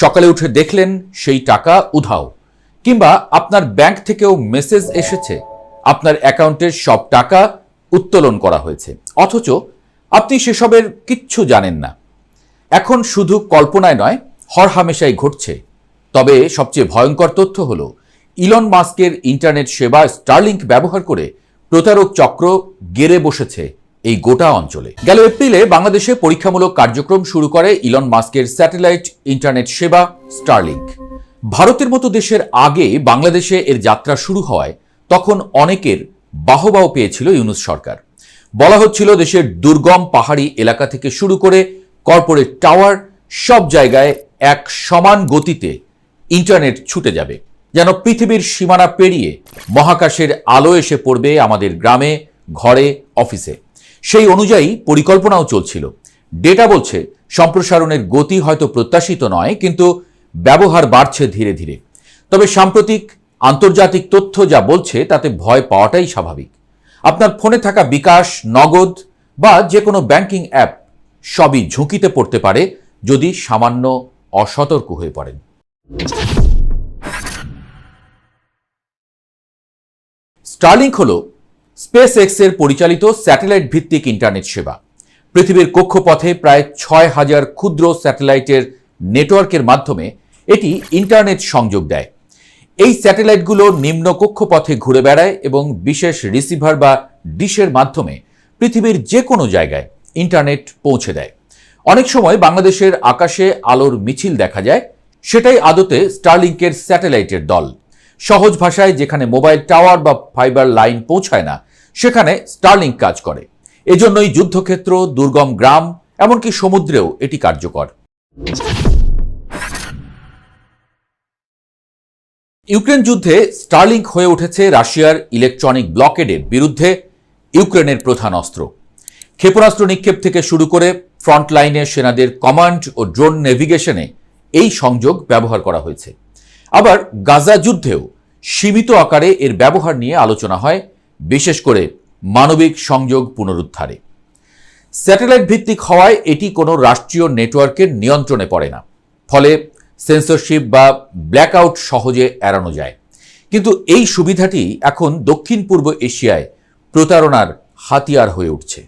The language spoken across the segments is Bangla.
সকালে উঠে দেখলেন সেই টাকা উধাও। কিংবা আপনার ব্যাংক থেকেও মেসেজ এসেছে, আপনার অ্যাকাউন্টের সব টাকা উত্তোলন করা হয়েছে। অথচ আপনি সেসবের কিচ্ছু জানেন না। এখন শুধু কল্পনায় নয়, হরহামেশাই ঘটছে। তবে সবচেয়ে ভয়ঙ্কর তথ্য হল, ইলন মাস্কের ইন্টারনেট সেবা স্টারলিংক ব্যবহার করে প্রতারক চক্র গেড়ে বসেছে। এই গোটা অঞ্চলে। গেল এপ্রিলে বাংলাদেশে পরীক্ষামূলক কার্যক্রম শুরু করে ইলন মাস্কের স্যাটেলাইট ইন্টারনেট সেবা স্টারলিংক। ভারতের মতো দেশের আগে বাংলাদেশে এর যাত্রা শুরু হওয়ায় তখন অনেকের বাহবাহ পেয়েছিল ইউনুস সরকার। বলা হচ্ছিল দেশের দুর্গম পাহাড়ি এলাকা থেকে শুরু করে কর্পোরেট টাওয়ার সব জায়গায় এক সমান গতিতে ইন্টারনেট ছুটে যাবে। যেন পৃথিবীর সীমানা পেরিয়ে মহাকাশের আলো এসে পড়বে আমাদের গ্রামে, ঘরে, অফিসে। সেই অনুযায়ী পরিকল্পনাও চলছিল। ডেটা বলছে, সম্প্রসারণের গতি হয়তো প্রত্যাশিত নয়, কিন্তু ব্যবহার বাড়ছে ধীরে ধীরে। তবে সাম্প্রতিক আন্তর্জাতিক তথ্য যা বলছে, তাতে ভয় পাওয়াটাই স্বাভাবিক। আপনার ফোনে থাকা বিকাশ, নগদ বা যে কোনো ব্যাংকিং অ্যাপ সবই ঝুঁকিতে পড়তে পারে যদি সামান্য অসতর্ক হয়ে পড়েন। স্টারলিংক হল স্পেস এক্সের পরিচালিত স্যাটেলাইট ভিত্তিক ইন্টারনেট সেবা। পৃথিবীর কক্ষপথে প্রায় ছয় হাজার ক্ষুদ্র স্যাটেলাইটের নেটওয়ার্কের মাধ্যমে এটি ইন্টারনেট সংযোগ দেয়। এই স্যাটেলাইটগুলো নিম্ন কক্ষপথে ঘুরে বেড়ায় এবং বিশেষ রিসিভার বা ডিশের মাধ্যমে পৃথিবীর যে কোনো জায়গায় ইন্টারনেট পৌঁছে দেয়। অনেক সময় বাংলাদেশের আকাশে আলোর মিছিল দেখা যায়, সেটাই আদতে স্টারলিংকের স্যাটেলাইটের দল। সহজ ভাষায় যেখানে মোবাইল টাওয়ার বা ফাইবার লাইন পৌঁছায় না সেখানে স্টার্লিং কাজ করে। এজন্যই যুদ্ধক্ষেত্র, দুর্গম গ্রাম, এমনকি সমুদ্রেও এটি কার্যকর। ইউক্রেন যুদ্ধে স্টারলিংক হয়ে উঠেছে রাশিয়ার ইলেকট্রনিক ব্লকেডের বিরুদ্ধে ইউক্রেনের প্রধান অস্ত্র। ক্ষেপণাস্ত্র নিক্ষেপ থেকে শুরু করে ফ্রন্ট লাইনে সেনাদের কমান্ড ও ড্রোন নেভিগেশনে এই সংযোগ ব্যবহার করা হয়েছে। আবার গাজা যুদ্ধেও সীমিত আকারে এর ব্যবহার নিয়ে আলোচনা হয় বিশেষ করে মানবিক সংযোগ পুনরুদ্ধারে। স্যাটেলাইট ভিত্তিক হওয়ায় এটি কোনো রাষ্ট্রীয় নেটওয়ার্কের নিয়ন্ত্রণে পড়ে না। ফলে সেন্সরশিপ বা ব্ল্যাকআউট সহজে এড়ানো যায়। কিন্তু এই সুবিধাটি এখন দক্ষিণ পূর্ব এশিয়ায় প্রতারণার হাতিয়ার হয়ে উঠছে।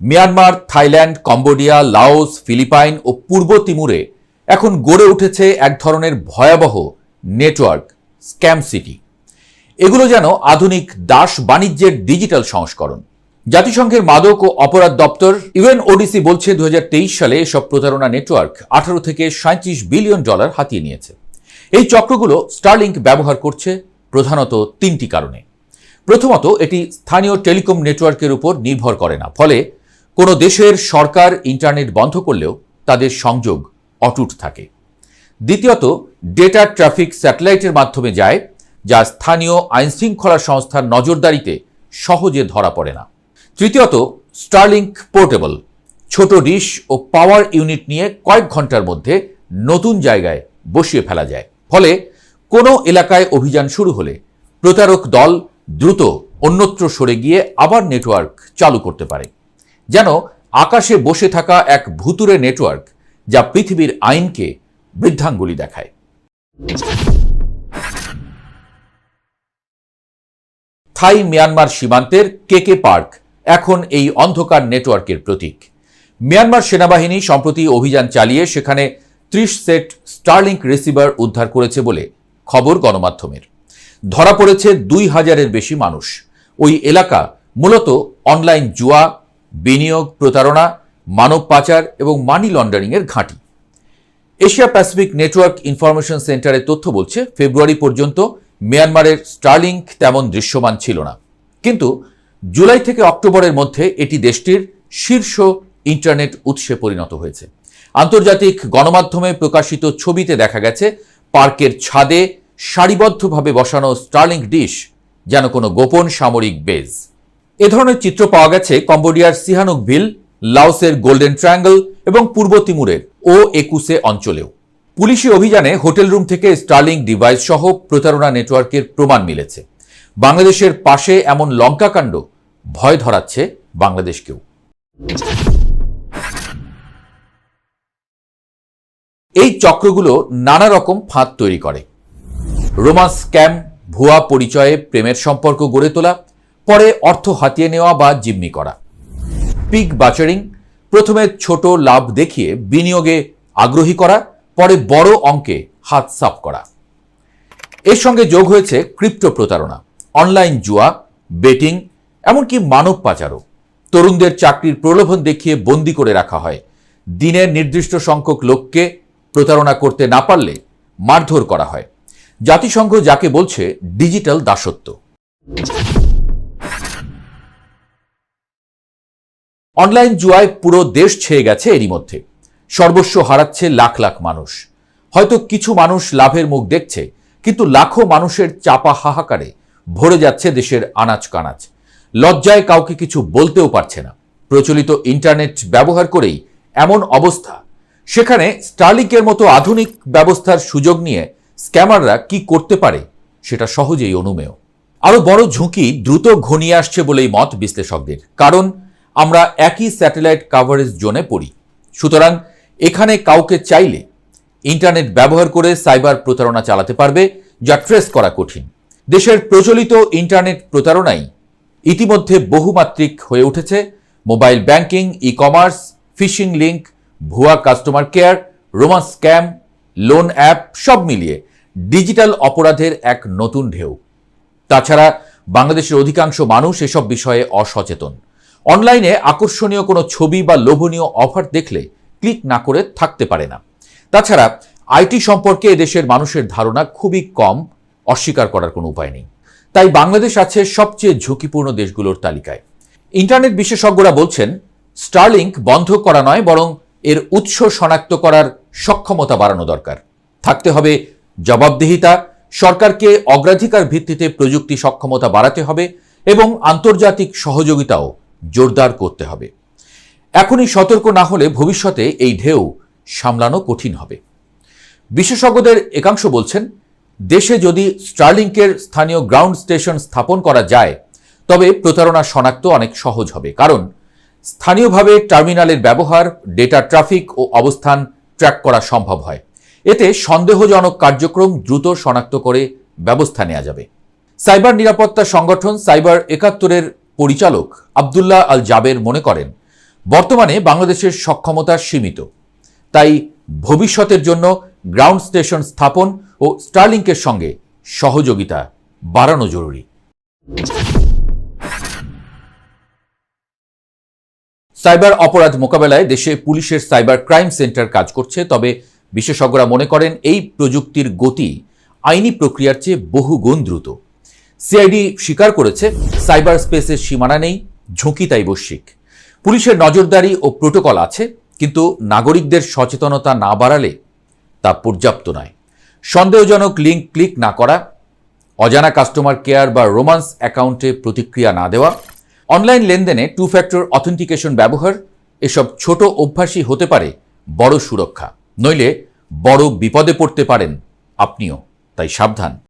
Myanmar, Thailand, Cambodia, Laos, Philippines ও পূর্ব তিমুরে এখন গড়ে উঠেছে এক ধরনের ভয়াবহ নেটওয়ার্ক, স্ক্যাম সিটি। এগুলো যেন আধুনিক দাস বাণিজ্যের ডিজিটাল সংস্করণ। জাতিসংঘের মাদক ও অপরাধ দপ্তর, ইউএন ওডিসি বলছে দু হাজার তেইশ সালে এসব প্রতারণা নেটওয়ার্ক আঠারো থেকে সাঁত্রিশ বিলিয়ন ডলার হাতিয়ে নিয়েছে। এই চক্রগুলো স্টারলিংক ব্যবহার করছে প্রধানত তিনটি কারণে। প্রথমত, এটি স্থানীয় টেলিকম নেটওয়ার্কের উপর নির্ভর করে না, ফলে কোনো দেশের সরকার ইন্টারনেট বন্ধ করলেও তাদের সংযোগ অটুট থাকে। দ্বিতীয়ত ডেটা ট্রাফিক স্যাটেলাইটের মাধ্যমে যায়, যা স্থানীয় আইনশৃঙ্খলা সংস্থার নজরদারিতে সহজে ধরা পড়ে না। তৃতীয়ত স্টারলিংক পোর্টেবল ছোট ডিশ ও পাওয়ার ইউনিট নিয়ে কয়েক ঘণ্টার মধ্যে নতুন জায়গায় বসিয়ে ফেলা যায়। ফলে কোনো এলাকায় অভিযান শুরু হলে প্রতারক দল দ্রুত অন্যত্র সরে গিয়ে আবার নেটওয়ার্ক চালু করতে পারে। যেন আকাশে বসে থাকা এক ভুতুরে নেটওয়ার্ক যা পৃথিবীর আইনকে বৃদ্ধাঙ্গুলি দেখায়। থাই মিয়ানমার সীমান্তের কেকে পার্ক, এখন এই অন্ধকার নেটওয়ার্কের প্রতীক। মিয়ানমার সেনাবাহিনী সম্প্রতি অভিযান চালিয়ে সেখানে ত্রিশ সেট স্টারলিংক রিসিভার উদ্ধার করেছে বলে খবর গণমাধ্যমের। ধরা পড়েছে দুই হাজারের বেশি মানুষ। ওই এলাকা মূলত অনলাইন জুয়া, বিনিয়োগ, প্রতারণা, মানব পাচার এবং মানি লন্ডারিংয়ের ঘাঁটি। এশিয়া প্যাসিফিক নেটওয়ার্ক ইনফরমেশন সেন্টারের তথ্য বলছে, ফেব্রুয়ারি পর্যন্ত মিয়ানমারের স্টারলিংক তেমন দৃশ্যমান ছিল না। কিন্তু জুলাই থেকে অক্টোবরের মধ্যে এটি দেশটির শীর্ষ ইন্টারনেট উৎসে পরিণত হয়েছে। আন্তর্জাতিক গণমাধ্যমে প্রকাশিত ছবিতে দেখা গেছে, পার্কের ছাদে সারিবদ্ধভাবে বসানো স্টারলিংক ডিশ যেন কোনো গোপন সামরিক বেজ। এ ধরনের চিত্র পাওয়া গেছে কম্বোডিয়ার সিহানুকভিল লাওসের গোল্ডেন ট্রায়াঙ্গল এবং পূর্ব তিমুরের ও একুশে অঞ্চলেও। পুলিশি অভিযানে হোটেল রুম থেকে স্টার্লিং ডিভাইস সহ প্রতারণা নেটওয়ার্কের প্রমাণ মিলেছে। বাংলাদেশের পাশে এমন লঙ্কাকাণ্ড ভয় ধরাচ্ছে বাংলাদেশকেও। এই চক্রগুলো নানা রকম ফাঁদ তৈরি করে। রোমান্স স্ক্যাম, ভুয়া পরিচয়ে প্রেমের সম্পর্ক গড়ে তোলা, পরে অর্থ হাতিয়ে নেওয়া বা জিম্মি করা। পিক বাচারিং, প্রথমে ছোট লাভ দেখিয়ে বিনিয়োগে আগ্রহী করা, পরে বড় অঙ্কে হাত সাফ করা। এর সঙ্গে যোগ হয়েছে ক্রিপ্টো প্রতারণা, অনলাইন জুয়া, বেটিং, এমনকি মানব পাচারও। তরুণদের চাকরির প্রলোভন দেখিয়ে বন্দি করে রাখা হয়। দিনের নির্দিষ্ট সংখ্যক লোককে প্রতারণা করতে না পারলে মারধর করা হয়। জাতিসংঘ যাকে বলছে, ডিজিটাল দাসত্ব। অনলাইন জুয়ায় পুরো দেশ ছেয়ে গেছে এরই মধ্যে। সর্বস্ব হারাচ্ছে লাখ লাখ মানুষ। হয়তো কিছু মানুষ লাভের মুখ দেখছে, কিন্তু লাখো মানুষের চাপা হাহাকারে ভরে যাচ্ছে দেশের আনাজ কানাজ লজ্জায় কাউকে কিছু বলতেও পারছে না। প্রচলিত ইন্টারনেট ব্যবহার করেই এমন অবস্থা। সেখানে স্টার্লিংকের মতো আধুনিক ব্যবস্থার সুযোগ নিয়ে স্ক্যামাররা কি করতে পারে, সেটা সহজেই অনুমেয়। আরও বড় ঝুঁকি দ্রুত ঘনিয়ে আসছে বলেই মত বিশ্লেষকদের। কারণ আমরা একই স্যাটেলাইট কাভারেজ জোনে পড়ি। সুতরাং এখানে কাউকে চাইলে ইন্টারনেট ব্যবহার করে সাইবার প্রতারণা চালাতে পারবে, যা ট্রেস করা কঠিন। দেশের প্রচলিত ইন্টারনেট প্রতারণাই ইতিমধ্যে বহুমাত্রিক হয়ে উঠেছে। Mobile banking e commerce phishing link ভুয়া customer care romance scam loan app সব মিলিয়ে ডিজিটাল অপরাধের এক নতুন ঢেউ। তাছাড়া বাংলাদেশের অধিকাংশ মানুষ এসব বিষয়ে অসচেতন। অনলাইনে আকর্ষণীয় কোনো ছবি বা লোভনীয় অফার দেখলে ক্লিক না করে থাকতে পারে না। তাছাড়া আইটি সম্পর্কে এদেশের মানুষের ধারণা খুবই কম, অস্বীকার করার কোনো উপায় নেই। তাই বাংলাদেশ আছে সবচেয়ে ঝুঁকিপূর্ণ দেশগুলোর তালিকায়। ইন্টারনেট বিশেষজ্ঞরা বলছেন স্টারলিংক বন্ধ করা নয়, বরং এর উৎস শনাক্ত করার সক্ষমতা বাড়ানো দরকার। থাকতে হবে জবাবদিহিতা, সরকারকে অগ্রাধিকার ভিত্তিতে প্রযুক্তি সক্ষমতা বাড়াতে হবে এবং আন্তর্জাতিক সহযোগিতাও জোরদার করতে হবে। এখনই সতর্ক না হলে ভবিষ্যতে এই ঢেউ সামলানো কঠিন হবে। বিশেষজ্ঞদের একাংশ বলছেন, দেশে যদি স্টার্লিংকের স্থানীয় গ্রাউন্ড স্টেশন স্থাপন করা যায়, তবে প্রতারণা শনাক্ত অনেক সহজ হবে। কারণ, স্থানীয়ভাবে টার্মিনালের ব্যবহার, ডেটা ট্রাফিক ও অবস্থান ট্র্যাক করা সম্ভব হয়। এতে সন্দেহজনক কার্যক্রম দ্রুত শনাক্ত করে ব্যবস্থা নেওয়া যাবে। সাইবার নিরাপত্তা সংগঠন সাইবার একাত্তরের পরিচালক আবদুল্লাহ আল জাবের মনে করেন, বর্তমানে বাংলাদেশের সক্ষমতা সীমিত। তাই ভবিষ্যতের জন্য গ্রাউন্ড স্টেশন স্থাপন ও স্টারলিংকের সঙ্গে সহযোগিতা বাড়ানো জরুরি। সাইবার অপরাধ মোকাবেলায় দেশে পুলিশের সাইবার ক্রাইম সেন্টার কাজ করছে, তবে বিশেষজ্ঞরা মনে করেন এই প্রযুক্তির গতি আইনি প্রক্রিয়ার চেয়ে বহু গুণ দ্রুত। সিআইডি স্বীকার করেছে, সাইবার স্পেসের সীমানা নেই, ঝুঁকি তাই বৈশ্বিক। পুলিশের নজরদারি ও প্রোটোকল আছে, কিন্তু নাগরিকদের সচেতনতা না বাড়ালে তা পর্যাপ্ত নয়। সন্দেহজনক লিঙ্ক ক্লিক না করা, অজানা কাস্টমার কেয়ার বা রোমান্স অ্যাকাউন্টে প্রতিক্রিয়া না দেওয়া, অনলাইন লেনদেনে টু ফ্যাক্টর অথেন্টিকেশন ব্যবহার, এসব ছোট অভ্যাসই হতে পারে বড় সুরক্ষা। নইলে বড় বিপদে পড়তে পারেন আপনিও, তাই সাবধান।